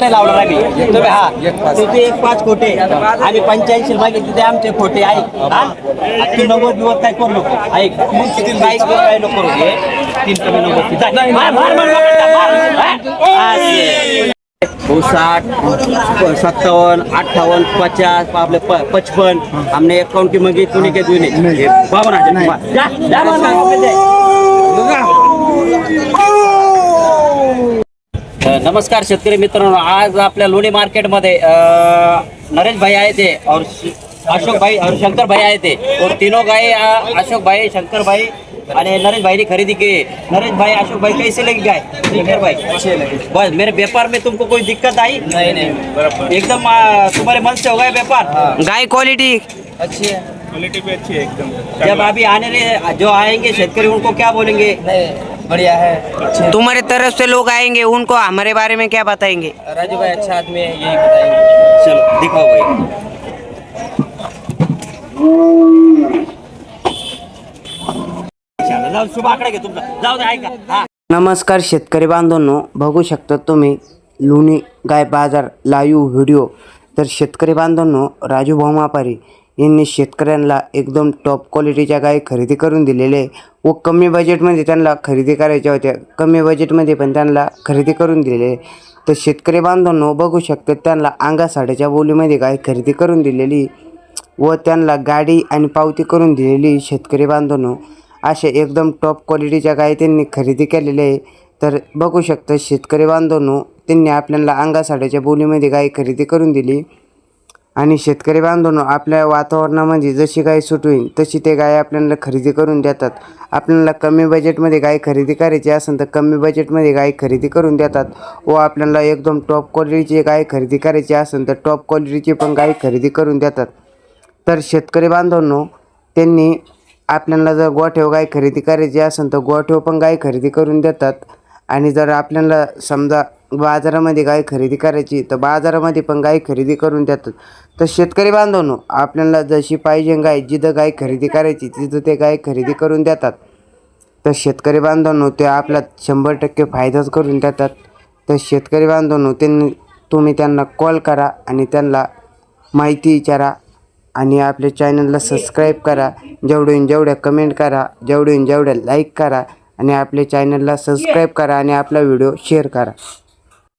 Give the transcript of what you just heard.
नाही लावणार आम्ही तुम्ही हा. तुझे एक पाच खोटे. आणि पंच्याऐंशी मागितले ते आमचे खोटे. ऐक. तू नव्वद दिवस काय करू नको. ऐक. मग किती बाईक काय नको करू तीन कमी नव्वद साठ सत्तावन्न अठ्ठावन्न पचास आपले पचपन. हमने अकाउंट की मंगी तूने के तूने हे बावन हजार मार. जा, जा, मार, मार, मार, जा. अ, नमस्कार शेतकरी मित्रांनो आज आपल्या लोणी मार्केटमध्ये अ, नरेश भाई आए थे और अशोक भाई और शंकर भाई आए थे और तीनों गाय अशोक भाई शंकर भाई आणि नरेश भाई ने खरीदी की नरेश भाई अशोक भाई कैसे लगी गाय शंकर भाई? बस मेरे व्यापार में तुमको कोई दिक्कत आई? नहीं नहीं एकदम तुम्हारे मन से हो गया व्यापार. गाय क्वालिटी अच्छी है. क्वालिटी भी अच्छी है एकदम. जब अभी आने जो आएंगे शेतकरी उनको क्या बोलेंगे? बढ़िया है तुम्हारे तरफ़ से लोग आएँगे उनको हमारे बारे में क्या बताएँगे? राजू भाई अच्छा आदमी है यही बताएँगे। चलो दिखाओ भाई। जाऊ शुभाकडे घे तुमचा जाऊ दे ऐका नमस्कार शेतकरी बांधवांनो बघू शकता तुम्ही लोणी गाय बाज़ार लाईव्ह व्हिडिओ. तर शेतकरी बांधवांनो राजू भाऊ मापारी यांनी शेतकऱ्यांना एकदम टॉप क्वालिटीच्या गाई खरेदी करून दिलेले व कमी बजेटमध्ये त्यांना खरेदी करायच्या होत्या. कमी बजेटमध्ये पण त्यांना खरेदी करून दिलेले तर शेतकरी बांधवांनो बघू शकतात त्यांना अंगा साड्याच्या बोलीमध्ये गाय खरेदी करून दिलेली व त्यांना गाडी आणि पावती करून दिलेली शेतकरी बांधवांनो. अशा एकदम टॉप क्वालिटीच्या गाय त्यांनी खरेदी केलेल्या आहे. तर बघू शकता शेतकरी बांधवांनो त्यांनी आपल्याला अंगा साड्याच्या बोलीमध्ये गाय खरेदी करून दिली आणि शेतकरी बांधवांनो आपल्या वातावरणामध्ये जशी गाय सुट होईल तशी ते गाय आपल्याला खरेदी करून देतात. आपल्याला कमी बजेटमध्ये गाय खरेदी करायची असेल तर कमी बजेटमध्ये गाय खरेदी करून देतात. व आपल्याला एकदम टॉप क्वालिटीची गाय खरेदी करायची असेल तर टॉप क्वालिटीची पण गाय खरेदी करून देतात. तर शेतकरी बांधवांनो त्यांनी आपल्याला जर गोठेव गाय खरेदी करायची असेल तर गोठेव पण गाय खरेदी करून देतात. आणि जर आपल्याला समजा बाजारामध्ये गाय खरेदी करायची तर बाजारामध्ये पण गाय खरेदी करून देतात. तर शेतकरी बांधवांनो आपल्याला जशी पाहिजे गाय जिथं गाय खरेदी करायची तिथं ते गाय खरेदी करून देतात. तर शेतकरी बांधवांनो ते आपला शंभर टक्के फायदाच करून देतात. तर शेतकरी बांधवांनो त्यांनी तुम्ही त्यांना कॉल करा आणि त्यांना माहिती विचारा आणि आपल्या चॅनलला सबस्क्राईब करा. जेवढून जेवढ्या कमेंट करा जेवढून जेवढ्या लाईक करा आणि आपल्या चॅनलला सबस्क्राईब करा आणि आपला व्हिडिओ शेअर करा.